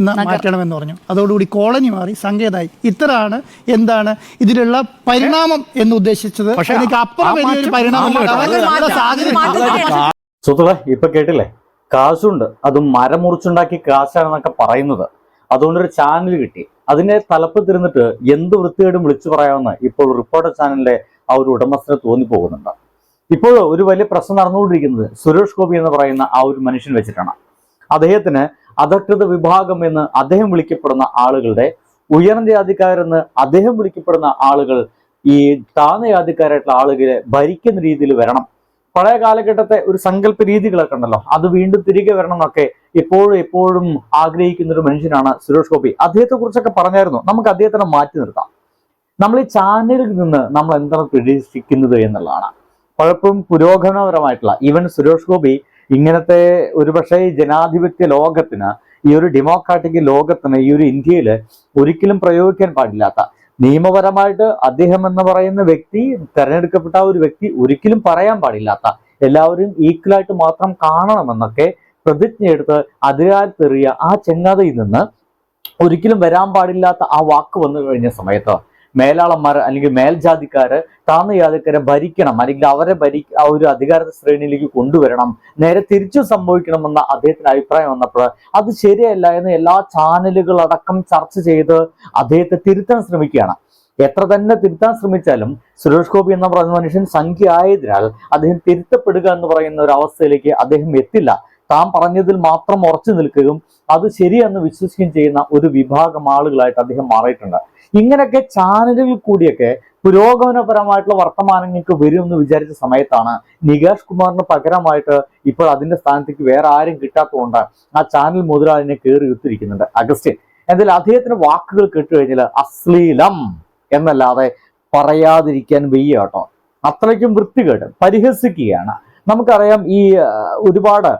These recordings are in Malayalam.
എന്ന് മാറ്റണമെന്ന് പറഞ്ഞു. അതോടുകൂടി കോളനി മാറി സങ്കേതമായി ഇത്രയാണ് എന്താണ് ഇതിലുള്ള പരിണാമം എന്ന് ഉദ്ദേശിച്ചത്. പക്ഷേ എനിക്ക് അപ്പുറം വലിയൊരു പരിണാമം. സുഹൃത്തുക്കളെ ഇപ്പൊ കേട്ടില്ലേ? കാശുണ്ട്. അത് മരം മുറിച്ചുണ്ടാക്കി കാശാണെന്നൊക്കെ പറയുന്നത്. അതുകൊണ്ടൊരു ചാനൽ കിട്ടി. അതിന്റെ തലപ്പത്തിരുന്നിട്ട് എന്ത് വൃത്തികേടും വിളിച്ചു പറയാമെന്ന് ഇപ്പോൾ റിപ്പോർട്ടർ ചാനലിന്റെ ആ ഒരു ഉടമസ്ഥന് തോന്നിപ്പോകുന്നുണ്ട്. ഇപ്പോൾ ഒരു വലിയ പ്രശ്നം നടന്നുകൊണ്ടിരിക്കുന്നത് സുരേഷ് ഗോപി എന്ന് പറയുന്ന ആ ഒരു മനുഷ്യൻ വെച്ചിട്ടാണ്. അദ്ദേഹത്തിന് അധകൃത വിഭാഗം എന്ന് അദ്ദേഹം വിളിക്കപ്പെടുന്ന ആളുകളുടെ ഉയർന്ന ജാതിക്കാരെന്ന് അദ്ദേഹം വിളിക്കപ്പെടുന്ന ആളുകൾ ഈ താഴ്ന്ന ജാതിക്കാരായിട്ടുള്ള ആളുകളെ ഭരിക്കുന്ന രീതിയിൽ വരണം. പഴയ കാലഘട്ടത്തെ ഒരു സങ്കല്പ രീതികളൊക്കെ ഉണ്ടല്ലോ. അത് വീണ്ടും തിരികെ വരണം എന്നൊക്കെ എപ്പോഴും എപ്പോഴും ആഗ്രഹിക്കുന്ന ഒരു മനുഷ്യനാണ് സുരേഷ് ഗോപി. അദ്ദേഹത്തെ കുറിച്ചൊക്കെ പറഞ്ഞായിരുന്നു. നമുക്ക് അദ്ദേഹത്തിനെ മാറ്റി നിർത്താം. നമ്മൾ ഈ ചാനലിൽ നിന്ന് നമ്മൾ എന്താണ് പ്രതീക്ഷിക്കുന്നത് എന്നുള്ളതാണ്. പലപ്പോഴും പുരോഗമനപരമായിട്ടുള്ള ഈവൻ സുരേഷ് ഗോപി ഇങ്ങനത്തെ ഒരുപക്ഷെ ഈ ജനാധിപത്യ ലോകത്തിന് ഈ ഒരു ഡെമോക്രാറ്റിക് ലോകത്തിന് ഈ ഒരു ഇന്ത്യയിൽ ഒരിക്കലും പ്രയോഗിക്കാൻ പാടില്ലാത്ത നിയമപരമായിട്ട് അദ്ദേഹം എന്ന് പറയുന്ന വ്യക്തി തെരഞ്ഞെടുക്കപ്പെട്ട ഒരു വ്യക്തി ഒരിക്കലും പറയാൻ പാടില്ലാത്ത എല്ലാവരും ഈക്വലായിട്ട് മാത്രം കാണണമെന്നൊക്കെ പ്രതിജ്ഞയെടുത്ത് അധികാരത്തെറിയ ആ ചെങ്ങാതയിൽ നിന്ന് ഒരിക്കലും വരാൻ പാടില്ലാത്ത ആ വാക്ക് വന്നു കഴിഞ്ഞ സമയത്ത്. മേലാളന്മാർ അല്ലെങ്കിൽ മേൽജാതിക്കാര് താഴ്ന്ന ജാതിക്കാരെ ഭരിക്കണം അല്ലെങ്കിൽ അവരെ ഭരി ആ ഒരു അധികാര ശ്രേണിയിലേക്ക് കൊണ്ടുവരണം. നേരെ തിരിച്ചു സംഭവിക്കണമെന്ന അദ്ദേഹത്തിന്റെ അഭിപ്രായം വന്നപ്പോൾ അത് ശരിയല്ല എന്ന് എല്ലാ ചാനലുകളടക്കം ചർച്ച ചെയ്ത് അദ്ദേഹത്തെ തിരുത്താൻ ശ്രമിക്കുകയാണ്. എത്ര തന്നെ തിരുത്താൻ ശ്രമിച്ചാലും സുരേഷ് ഗോപി എന്ന പറയുന്ന മനുഷ്യൻ സംഖ്യ ആയതിനാൽ അദ്ദേഹം തിരുത്തപ്പെടുക എന്ന് പറയുന്ന ഒരു അവസ്ഥയിലേക്ക് അദ്ദേഹം എത്തില്ല. താൻ പറഞ്ഞതിൽ മാത്രം ഉറച്ചു നിൽക്കുകയും അത് ശരിയെന്ന് വിശ്വസിക്കുകയും ചെയ്യുന്ന ഒരു വിഭാഗം ആളുകളായിട്ട് അദ്ദേഹം മാറിയിട്ടുണ്ട്. ഇങ്ങനെയൊക്കെ ചാനലുകളിൽ കൂടിയൊക്കെ പുരോഗമനപരമായിട്ടുള്ള വർത്തമാനങ്ങൾക്ക് വരുമെന്ന് വിചാരിച്ച സമയത്താണ് നികേഷ് കുമാറിന് പകരമായിട്ട് ഇപ്പോൾ അതിന്റെ സ്ഥാനത്തേക്ക് വേറെ ആരും കിട്ടാത്തതുകൊണ്ട് ആ ചാനൽ മുതലാളിനെ കയറി ഉത്തിരിക്കുന്നുണ്ട് അഗസ്റ്റിൻ എന്നാൽ അദ്ദേഹത്തിന്റെ വാക്കുകൾ കേട്ടുകഴിഞ്ഞാൽ അശ്ലീലം എന്നല്ലാതെ പറയാതിരിക്കാൻ വയ്യ കേട്ടോ. അത്രയ്ക്കും വൃത്തികേട് പരിഹസിക്കുകയാണ്. നമുക്കറിയാം ഈ ഒരുപാട്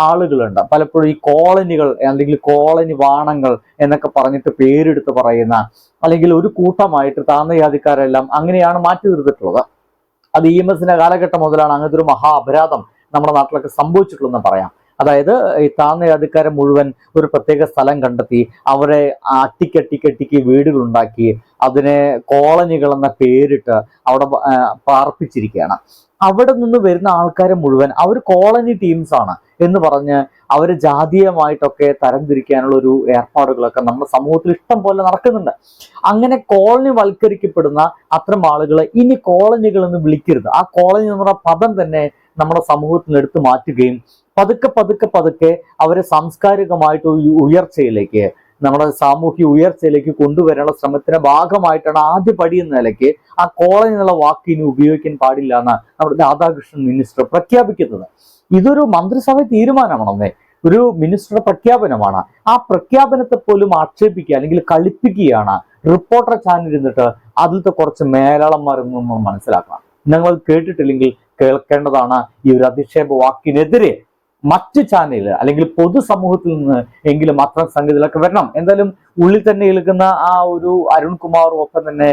ആളുകളുണ്ട്. പലപ്പോഴും ഈ കോളനികൾ അല്ലെങ്കിൽ കോളനി വാണങ്ങൾ എന്നൊക്കെ പറഞ്ഞിട്ട് പേരെടുത്ത് പറയുന്ന അല്ലെങ്കിൽ ഒരു കൂട്ടമായിട്ട് താഴ്ന്ന ജാതിക്കാരെല്ലാം അങ്ങനെയാണ് മാറ്റി നിർത്തിയിട്ടുള്ളത്. അത് ഇ എം എസിന്റെ കാലഘട്ടം മുതലാണ് അങ്ങനത്തെ ഒരു മഹാ അപരാധം നമ്മുടെ നാട്ടിലൊക്കെ സംഭവിച്ചിട്ടുള്ളതെന്ന് പറയാം. അതായത് ഈ താഴ്ന്ന ജാതിക്കാരെ മുഴുവൻ ഒരു പ്രത്യേക സ്ഥലം കണ്ടെത്തി അവരെ അട്ടിക്കട്ടിക്കട്ടിക്ക് വീടുകൾ ഉണ്ടാക്കി അതിനെ കോളനികൾ എന്ന പേരിട്ട് അവിടെ പാർപ്പിച്ചിരിക്കുകയാണ്. അവിടെ നിന്ന് വരുന്ന ആൾക്കാരെ മുഴുവൻ അവർ കോളനി ടീംസ് ആണ് എന്ന് പറഞ്ഞ് അവർ ജാതീയമായിട്ടൊക്കെ തരംതിരിക്കാനുള്ള ഒരു ഏർപ്പാടുകളൊക്കെ നമ്മുടെ സമൂഹത്തിൽ ഇഷ്ടം പോലെ നടക്കുന്നുണ്ട്. അങ്ങനെ കോളനി വൽക്കരിക്കപ്പെടുന്ന അത്തരം ആളുകളെ ഇനി കോളനികൾ എന്ന് വിളിക്കരുത്. ആ കോളനി എന്ന് പറഞ്ഞ പദം തന്നെ നമ്മുടെ സമൂഹത്തിൽ നിന്ന് എടുത്തു മാറ്റുകയും പതുക്കെ പതുക്കെ പതുക്കെ അവരെ സാംസ്കാരികമായിട്ട് ഉയർച്ചയിലേക്ക് നമ്മുടെ സാമൂഹ്യ ഉയർച്ചയിലേക്ക് കൊണ്ടുവരാനുള്ള ശ്രമത്തിന്റെ ഭാഗമായിട്ടാണ് ആദ്യ പടി എന്ന നിലയ്ക്ക് ആ കോളനി എന്നുള്ള വാക്ക് ഇനി ഉപയോഗിക്കാൻ പാടില്ല എന്ന് നമ്മുടെ രാധാകൃഷ്ണൻ മിനിസ്റ്റർ പ്രഖ്യാപിക്കുന്നത്. ഇതൊരു മന്ത്രിസഭ തീരുമാനമാണെന്നേ ഒരു മിനിസ്റ്ററുടെ പ്രഖ്യാപനമാണ്. ആ പ്രഖ്യാപനത്തെ പോലും ആക്ഷേപിക്കുക അല്ലെങ്കിൽ കളിപ്പിക്കുകയാണ് റിപ്പോർട്ടർ ചാനൽ ഇരുന്നിട്ട് അതിലത്തെ കുറച്ച് മേലാളന്മാരെന്ന് നമ്മൾ മനസ്സിലാക്കണം. നിങ്ങൾ കേട്ടിട്ടില്ലെങ്കിൽ കേൾക്കേണ്ടതാണ് ഈ ഒരു അധിക്ഷേപ വാക്കിനെതിരെ മറ്റ് ചാനൽ അല്ലെങ്കിൽ പൊതുസമൂഹത്തിൽ നിന്ന് എങ്കിലും അത്തരം സംഗതികളൊക്കെ വരണം. എന്തായാലും ഉള്ളിൽ തന്നെ ഇരിക്കുന്ന ആ ഒരു അരുൺകുമാറും ഒപ്പം തന്നെ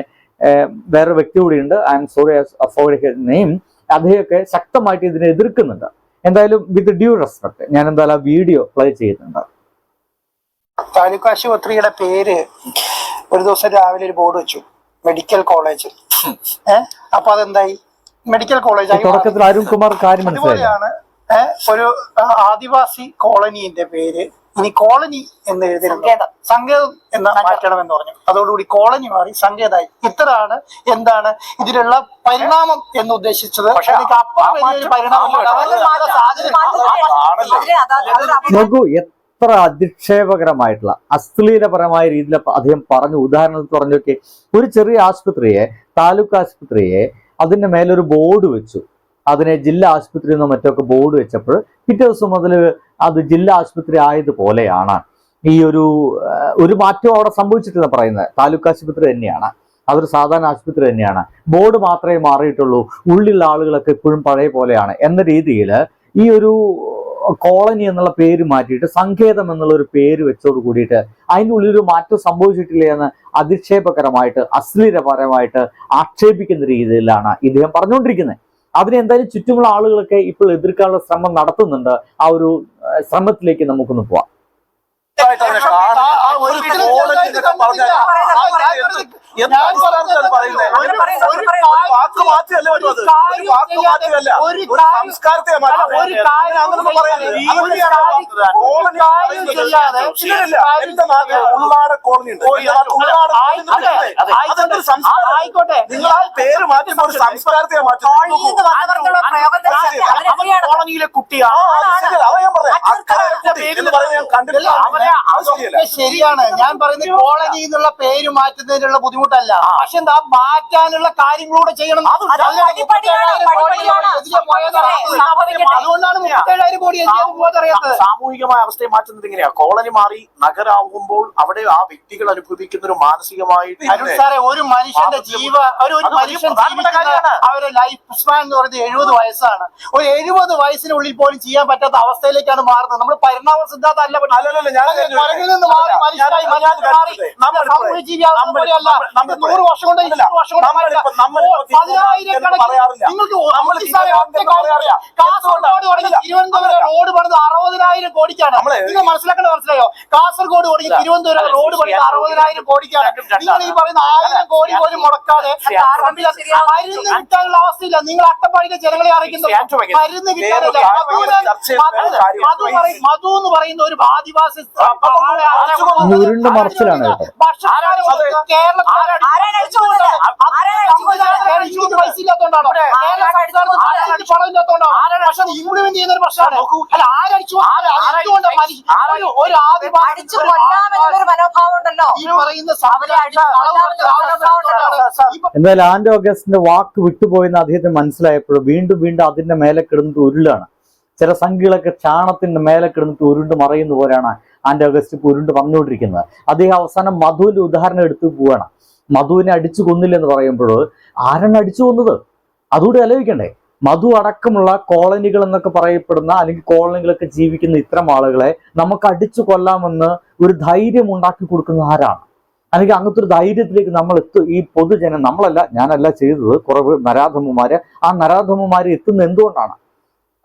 വേറെ വ്യക്തി കൂടിയുണ്ട്. I M sorry for name അദ്ദേഹമൊക്കെ ശക്തമായിട്ട് ഇതിനെ എതിർക്കുന്നുണ്ട്. എന്തായാലും വിത്ത് ഡ്യൂ റെസ്പെക്ട് ഞാൻ എന്തായാലും ആ വീഡിയോ പ്ലേ ചെയ്യുന്നുണ്ട്. താലൂക്ക് ആശുപത്രിയുടെ പേര് ഒരു ദിവസം രാവിലെ ഒരു ബോർഡ് വെച്ചു. മെഡിക്കൽ കോളേജ് ഏഹ് അപ്പൊ അതെന്തായി? മെഡിക്കൽ കോളേജ് തുടക്കത്തിൽ അരുൺകുമാർ കാര്യം അതുപോലെയാണ് ഒരു ആദിവാസി കോളനിന്റെ പേര് ഇനി കോളനി എന്ന് എഴുതരുത് സങ്കേതം. എന്ന് മാറ്റണമെന്ന് പറഞ്ഞു. അതോടുകൂടി കോളനി മാറി സങ്കേതായി. ഇത്രയാണ് എന്താണ് ഇതിലുള്ള പരിണാമം എന്ന് ഉദ്ദേശിച്ചത്. നോക്കൂ എത്ര അധിക്ഷേപകരമായിട്ടുള്ള അശ്ലീലപരമായ രീതിയിൽ അദ്ദേഹം പറഞ്ഞു. ഉദാഹരണത്തിൽ പറഞ്ഞൊക്കെ ഒരു ചെറിയ ആശുപത്രിയെ താലൂക്ക് ആശുപത്രിയെ അതിന്റെ മേലൊരു ബോർഡ് വെച്ചു. അതിനെ ജില്ലാ ആശുപത്രി എന്നോ മറ്റൊക്കെ ബോർഡ് വെച്ചപ്പോൾ പിറ്റേ ദിവസം മുതൽ അത് ജില്ലാ ആശുപത്രി ആയതുപോലെയാണ് ഈ ഒരു ഒരു മാറ്റവും അവിടെ സംഭവിച്ചിട്ടില്ല പറയുന്നത്. താലൂക്ക് ആശുപത്രി തന്നെയാണ്. അതൊരു സാധാരണ ആശുപത്രി തന്നെയാണ്. ബോർഡ് മാത്രമേ മാറിയിട്ടുള്ളൂ. ഉള്ളിലുള്ള ആളുകളൊക്കെ ഇപ്പോഴും പഴയ പോലെയാണ്. എന്ന രീതിയിൽ ഈ ഒരു കോളനി എന്നുള്ള പേര് മാറ്റിയിട്ട് സങ്കേതം എന്നുള്ള ഒരു പേര് വെച്ചോട് കൂടിയിട്ട് അതിന്റെ ഉള്ളിൽ ഒരു മാറ്റം സംഭവിച്ചിട്ടില്ല എന്ന് അധിക്ഷേപകരമായിട്ട് അശ്ലീലപരമായിട്ട് ആക്ഷേപിക്കുന്ന രീതിയിലാണ് ഇദ്ദേഹം പറഞ്ഞുകൊണ്ടിരിക്കുന്നത്. അതിനെന്തായാലും ചുറ്റുമുള്ള ആളുകളൊക്കെ ഇപ്പോൾ എതിർക്കാനുള്ള ശ്രമം നടത്തുന്നുണ്ട്. ആ ഒരു ശ്രമത്തിലേക്ക് നമുക്കൊന്ന് പോവാം. ഒരു എന്നൊക്കെ പറഞ്ഞാൽ പറയുന്നത്? വാക്ക് മാറ്റിയല്ല. ഒരു വാക്ക് മാറ്റിയല്ല ഒരു സംസ്കാരത്തെ. കോളനി കാര്യം കോളനി ഉണ്ട്. ആയിക്കോട്ടെ. നിങ്ങൾ ആ പേര് ഒരു സംസ്കാരത്തെ മാറ്റും കോളനിയിലെ കുട്ടിയാണ് ശരിയാണ്. ഞാൻ പറയുന്നത് കോളനി എന്നുള്ള പേര് മാറ്റുന്നതിനുള്ള ബുദ്ധിമുട്ടല്ല. പക്ഷെ എന്താ മാറ്റാനുള്ള കാര്യങ്ങളൂടെ ചെയ്യണം. അതുകൊണ്ടാണ് മുപ്പത്തേഴായിരം കോടി അറിയാത്തത്. സാമൂഹികമായ അവസ്ഥയെ മാറ്റുന്നത് എങ്ങനെയാ കോളനി മാറി നഗരാകുമ്പോൾ അവിടെ ആ വ്യക്തികൾ അനുഭവിക്കുന്ന ഒരു മാനസികമായിട്ട് ഒരു മനുഷ്യന്റെ ജീവ ഒരു മനുഷ്യൻ അവരുടെ ലൈഫ് സ്പാൻ എന്ന് പറയുന്നത് എഴുപത് വയസ്സാണ്. ഒരു എഴുപത് വയസ്സിനുള്ളിൽ പോലും ചെയ്യാൻ പറ്റാത്ത അവസ്ഥയിലേക്കാണ് മാറുന്നത്. നമ്മൾ പരിണാമ സിദ്ധാന്തം അല്ല പഠിക്കുന്നത്. ഞാൻ അത് കുരങ്ങിൽ നിന്ന് മനുഷ്യനായി മനുഷ്യൻ നമ്മൾ സാമൂഹ്യ നമ്മൾ- പോലെയല്ല. നമ്മൾ- ഇത് നൂറ് വർഷം കൊണ്ട് വർഷം കൊണ്ട്. നിങ്ങൾക്ക് കാസർഗോഡ് തിരുവനന്തപുരം റോഡ് പണിത് അറുപതിനായിരം കോടിക്കാണ്. നിങ്ങൾ മനസ്സിലാക്കണം മനസ്സിലായോ? കാസർഗോഡ് തുടങ്ങി തിരുവനന്തപുരം റോഡ് പണിത്. അറുപതിനായിരം കോടിക്കാണ്. നിങ്ങൾ ഈ പറയുന്ന ആയിരം കോടി പോലും മുടക്കാതെ മരുന്ന് കിട്ടാനുള്ള അവസ്ഥയില്ല. നിങ്ങൾ അട്ടപ്പാടിയിലെ ജനങ്ങളെ അറിയിക്കുന്നത് മരുന്ന് കിട്ടാനില്ല. മധു- എന്ന് പറയുന്ന ഒരു ആദിവാസി ആളെ കൊന്നത്? ഇങ്ങോട്ട് പൈസ ഇല്ലാത്തോണ്ടാണോ? കേരള പണം ഇല്ലാത്തോണ്ടാണോ? പക്ഷെ ഇംപ്ലിമെന്റ് ചെയ്യുന്ന ഒരു പ്രശ്നമാണ്. അല്ല ആരടിച്ചു എന്തുകൊണ്ടാണ് മരി- ഒരു- ഒരു ആദിവാസി അടിച്ചു കൊല്ലാമെന്നുള്ളൊരു മനോഭാവം ഉണ്ടല്ലോ. ഈ പറയുന്ന എന്തായാലും ആന്റോ ഗസ്റ്റിന്റെ വാക്ക് വിട്ടുപോയെന്ന് അദ്ദേഹത്തിന് മനസ്സിലായപ്പോൾ വീണ്ടും വീണ്ടും അതിന്റെ മേലെ കിടന്നിട്ട് ഉരുളാണ്. ചില സംഖ്യകളൊക്കെ ചാണത്തിന്റെ മേലെ കിടന്നിട്ട് ഉരുണ്ട് മറയുന്ന പോലെയാണ് ആൻഡോ അഗസ്റ്റ് ഇപ്പോൾ ഉരുണ്ട് പറഞ്ഞുകൊണ്ടിരിക്കുന്നത് അദ്ദേഹം അവസാനം മധുവിന്റെ ഉദാഹരണം എടുത്തു പോവാണ് മധുവിനെ അടിച്ചു കൊന്നില്ലെന്ന് പറയുമ്പോൾ ആരാണ് അടിച്ചു കൊന്നത്? അതുകൂടി ആലോചിക്കണ്ടേ. മധു അടക്കമുള്ള കോളനികൾ എന്നൊക്കെ പറയപ്പെടുന്ന അല്ലെങ്കിൽ കോളനികളൊക്കെ ജീവിക്കുന്ന ഇത്തരം ആളുകളെ നമുക്ക് അടിച്ചു കൊല്ലാമെന്ന് ഒരു ധൈര്യം ഉണ്ടാക്കി കൊടുക്കുന്ന ആരാണ്? അല്ലെങ്കിൽ അങ്ങനത്തെ ഒരു ധൈര്യത്തിലേക്ക് നമ്മൾ എത്തും ഈ പൊതുജനം നമ്മളല്ല ഞാനല്ല ചെയ്തത്. കുറവ് നരാധമന്മാര് ആ നരാധമ്മമാര് എത്തുന്ന എന്തുകൊണ്ടാണ്?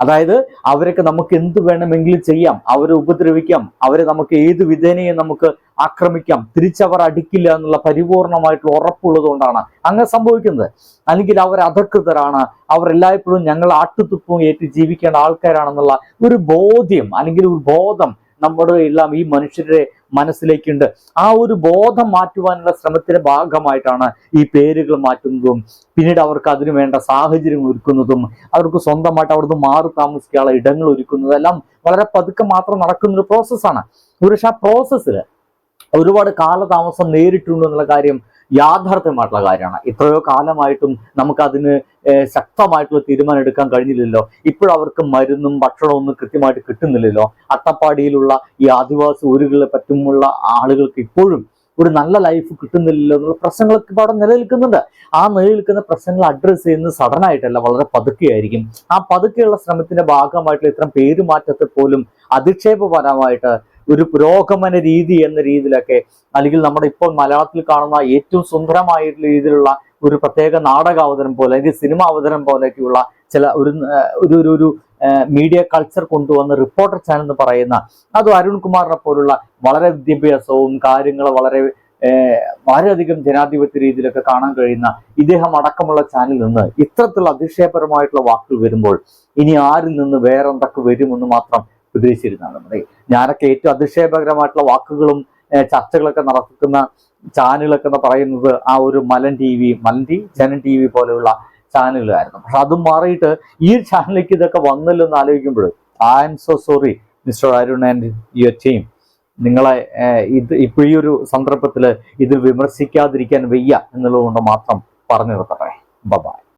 അതായത് അവരൊക്കെ നമുക്ക് എന്ത് വേണമെങ്കിലും ചെയ്യാം അവരെ ഉപദ്രവിക്കാം അവരെ നമുക്ക് ഏത് വിധേനയും നമുക്ക് ആക്രമിക്കാം തിരിച്ചവർ അടിക്കില്ല എന്നുള്ള പരിപൂർണമായിട്ടുള്ള ഉറപ്പുള്ളത് കൊണ്ടാണ് അങ്ങനെ സംഭവിക്കുന്നത്. അല്ലെങ്കിൽ അവർ അധകൃതരാണ് അവർ എല്ലായ്പ്പോഴും ഞങ്ങൾ ആട്ടുതുപ്പും ഏറ്റ് ജീവിക്കേണ്ട ആൾക്കാരാണെന്നുള്ള ഒരു ബോധ്യം അല്ലെങ്കിൽ ഒരു ബോധം നമ്മുടെ എല്ലാം ഈ മനുഷ്യരുടെ മനസ്സിലേക്കുണ്ട്. ആ ഒരു ബോധം മാറ്റുവാനുള്ള ശ്രമത്തിന്റെ ഭാഗമായിട്ടാണ് ഈ പേരുകൾ മാറ്റുന്നതും പിന്നീട് അവർക്ക് അതിനു വേണ്ട സാഹചര്യം ഒരുക്കുന്നതും അവർക്ക് സ്വന്തമായിട്ട് അവിടുന്ന് മാറി താമസിക്കാനുള്ള ഇടങ്ങൾ ഒരുക്കുന്നതും എല്ലാം വളരെ പതുക്കെ മാത്രം നടക്കുന്ന ഒരു പ്രോസസ്സാണ് പുരുഷ ആ പ്രോസസ്സിൽ ഒരുപാട് കാലതാമസം നേരിട്ടുണ്ട് എന്നുള്ള കാര്യം യാഥാർത്ഥ്യമായിട്ടുള്ള കാര്യമാണ്. ഇത്രയോ കാലമായിട്ടും നമുക്കതിന് ശക്തമായിട്ടുള്ള തീരുമാനം എടുക്കാൻ കഴിഞ്ഞില്ലല്ലോ. ഇപ്പോഴവർക്ക് മരുന്നും ഭക്ഷണവും ഒന്നും കൃത്യമായിട്ട് കിട്ടുന്നില്ലല്ലോ. അട്ടപ്പാടിയിലുള്ള ഈ ആദിവാസി ഊരുകളെ പറ്റുമുള്ള ആളുകൾക്ക് ഇപ്പോഴും ഒരു നല്ല ലൈഫ് കിട്ടുന്നില്ലല്ലോ എന്നുള്ള പ്രശ്നങ്ങളൊക്കെ ഇപ്പോൾ അവിടെ നിലനിൽക്കുന്നുണ്ട്. ആ നിലനിൽക്കുന്ന പ്രശ്നങ്ങൾ അഡ്രസ്സ് ചെയ്യുന്നത് സഡനായിട്ടല്ല വളരെ പതുക്കെയായിരിക്കും. ആ പതുക്കെയുള്ള ശ്രമത്തിന്റെ ഭാഗമായിട്ടുള്ള ഇത്തരം പേരുമാറ്റത്തെ പോലും അധിക്ഷേപപരമായിട്ട് ഒരു പുരോഗമന രീതി എന്ന രീതിയിലൊക്കെ അല്ലെങ്കിൽ നമ്മുടെ ഇപ്പോൾ മലയാളത്തിൽ കാണുന്ന ഏറ്റവും സുന്ദരമായിട്ടുള്ള രീതിയിലുള്ള ഒരു പ്രത്യേക നാടക അവതരം പോലെ അല്ലെങ്കിൽ സിനിമ അവതരണം പോലെയൊക്കെയുള്ള ചില ഒരു ഒരു ഒരു മീഡിയ കൾച്ചർ കൊണ്ടുവന്ന റിപ്പോർട്ടർ ചാനൽ എന്ന് പറയുന്ന അതും അരുൺകുമാറിനെ പോലുള്ള വളരെ വിദ്യാഭ്യാസവും കാര്യങ്ങൾ വളരെ വളരെയധികം ജനാധിപത്യ രീതിയിലൊക്കെ കാണാൻ കഴിയുന്ന ഇദ്ദേഹം അടക്കമുള്ള ചാനലിൽ നിന്ന് ഇത്തരത്തിലുള്ള അതിശയപരമായിട്ടുള്ള വാക്കുകൾ വരുമ്പോൾ ഇനി ആരിൽ നിന്ന് വേറെന്തൊക്കെ വരുമെന്ന് മാത്രം പ്രതീക്ഷിച്ചിരുന്നാണ് നമ്മുടെ ഞാനൊക്കെ ഏറ്റവും അതിശയപരമായിട്ടുള്ള വാക്കുകളും ചർച്ചകളൊക്കെ നടക്കുന്ന ചാനലൊക്കെ പറയുന്നത് ആ ഒരു മലൻ ടി വി മലൻ ടി ജനൻ ടി വി പോലെയുള്ള ചാനലുകളായിരുന്നു. പക്ഷെ അതും മാറിയിട്ട് ഈ ചാനലിലേക്ക് ഇതൊക്കെ വന്നല്ലോ എന്ന് ആലോചിക്കുമ്പോൾ I'm so sorry mister Arun and your team. നിങ്ങളെ ഇത് ഇപ്പോൾ ഈ ഒരു സന്ദർഭത്തിൽ ഇത് വിമർശിക്കാതിരിക്കാൻ വയ്യ എന്നുള്ളതുകൊണ്ട് മാത്രം പറഞ്ഞു നിർത്തട്ടെ. ബൈ